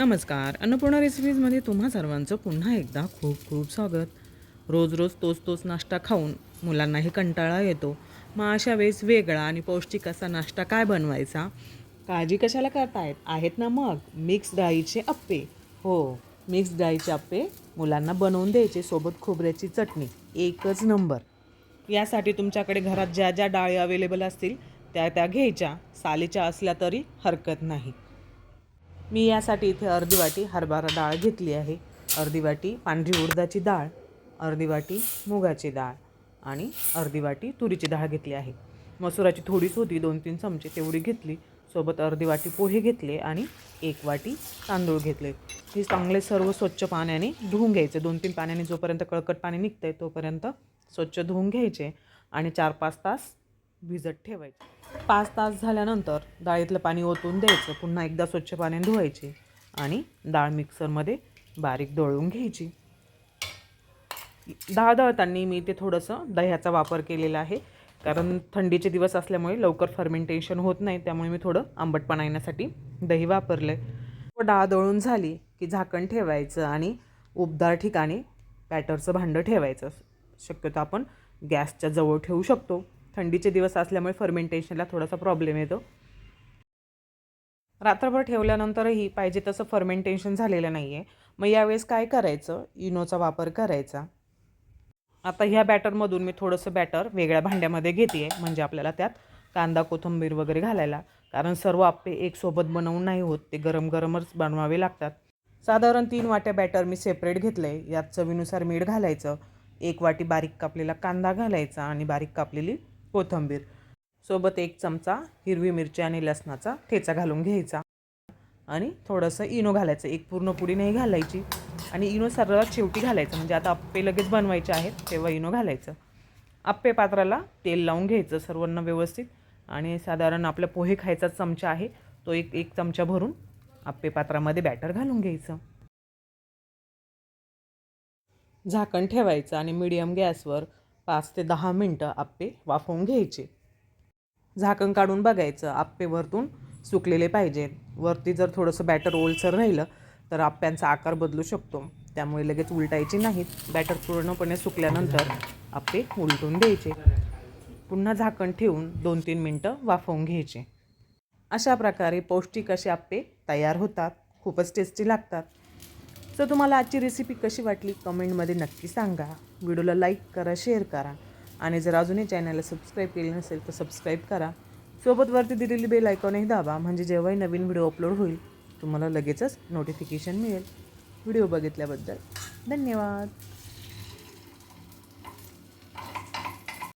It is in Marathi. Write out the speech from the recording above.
नमस्कार. अन्नपूर्णा रेसिपीजमध्ये तुम्हा सर्वांचं पुन्हा एकदा खूप खूप स्वागत. रोज रोज तोच तोच नाश्ता खाऊन मुलांनाही कंटाळा येतो. मग अशा वेळेस वेगळा आणि पौष्टिक असा नाश्ता काय बनवायचा? काळजी कशाला करतायत? आहेत ना मग मिक्स डाळीचे अप्पे. हो मिक्स डाळीचे अप्पे मुलांना बनवून द्यायचे सोबत खोबऱ्याची चटणी एकच नंबर. यासाठी तुमच्याकडे घरात ज्या ज्या डाळी अवेलेबल असतील त्या त्या घ्यायच्या. सालीच्या असल्या तरी हरकत नाही. मी यासाठी इथे अर्धी वाटी हरभरा डाळ घेतली आहे. अर्धी वाटी पांढरी उडदाची डाळ अर्धी वाटी मुगाची डाळ आणि अर्धी वाटी तुरीची डाळ घेतली आहे. मसुराची थोडीच होती दोन तीन चमचे तेवढी घेतली. सोबत अर्धी वाटी पोहे घेतले आणि एक वाटी तांदूळ घेतले. हे चांगले सर्व स्वच्छ पाण्याने धुवून घ्यायचे. दोन तीन पाण्याने जोपर्यंत कळकट पाणी निघतं आहे तोपर्यंत स्वच्छ धुवून घ्यायचे आणि चार पाच तास भिजत ठेवायचे. पाच तास झाल्यानंतर डाळीतलं पाणी ओतून द्यायचं पुन्हा एकदा स्वच्छ पाण्याने धुवायचे आणि डाळ मिक्सरमध्ये बारीक दळून घ्यायची. डाळ दळताना मी ते थोडंसं दह्याचा वापर केलेला आहे. कारण थंडीचे दिवस असल्यामुळे लवकर फर्मेंटेशन होत नाही त्यामुळे मी थोडं आंबटपणा येण्यासाठी दही वापरलं आहे डाळ दळून झाली की झाकण ठेवायचं आणि उबदार ठिकाणी बॅटरचं भांडं ठेवायचं. शक्यतो आपण गॅसच्या जवळ ठेवू शकतो. थंडीचे दिवस असल्यामुळे फर्मेंटेशनला थोडासा प्रॉब्लेम येतो. रात्रभर ठेवल्यानंतरही पाहिजे तसं फर्मेंटेशन झालेलं नाही आहे मग यावेळेस काय करायचं? इनोचा वापर करायचा. आता ह्या बॅटरमधून मी थोडंसं बॅटर वेगळ्या भांड्यामध्ये घेते आहे म्हणजे आपल्याला त्यात कांदा कोथिंबीर वगैरे घालायला. कारण सर्व आप्पे एकसोबत बनवून नाही होत ते गरम गरमच बनवावे लागतात. साधारण तीन वाट्या बॅटर मी सेपरेट घेतलं आहे यात चवीनुसार मीठ घालायचं. एक वाटी बारीक कापलेला कांदा घालायचा आणि बारीक कापलेली कोथिंबीर. सोबत एक चमचा हिरवी मिरची आणि लसणाचा ठेचा घालून घ्यायचा. आणि थोडंसं इनो घालायचं. एक पूर्ण पुडी नाही घालायची. आणि इनो सर्वात शेवटी घालायचं. म्हणजे आता आप्पे लगेच बनवायचे आहेत तेव्हा इनो घालायचं. आप्पे पात्राला तेल लावून घ्यायचं सर्वांना व्यवस्थित. आणि साधारण आपल्या पोहे खायचा चमचा आहे तो एक एक चमचा भरून आप्पे पात्रामध्ये बॅटर घालून घ्यायचं. झाकण ठेवायचं आणि मीडियम गॅसवर पाच ते दहा मिनटं आप्पे वाफवून घ्यायचे. झाकण काढून बघायचं आप्पे वरतून सुकलेले पाहिजे. वरती जर थोडंसं बॅटर ओलसर राहिलं तर आप्प्यांचा आकार बदलू शकतो. त्यामुळे लगेच उलटायचे नाहीत. बॅटर पूर्णपणे सुकल्यानंतर आप्पे उलटून द्यायचे. पुन्हा झाकण ठेवून दोन तीन मिनटं वाफवून घ्यायचे. अशा प्रकारे पौष्टिक असे आप्पे तयार होतात. खूपच टेस्टी लागतात. तर तुम्हाला आजची रेसिपी कशी वाटली कमेंटमध्ये नक्की सांगा. व्हिडिओला लाईक करा शेअर करा. आणि जर अजूनही चॅनलला सबस्क्राईब केले नसेल तर सबस्क्राईब करा. सोबत वरती दिलेली बेल आयकॉनही दाबा म्हणजे जेव्हाही नवीन व्हिडिओ अपलोड होईल तुम्हाला लगेचच नोटिफिकेशन मिळेल. व्हिडिओ बघितल्याबद्दल धन्यवाद.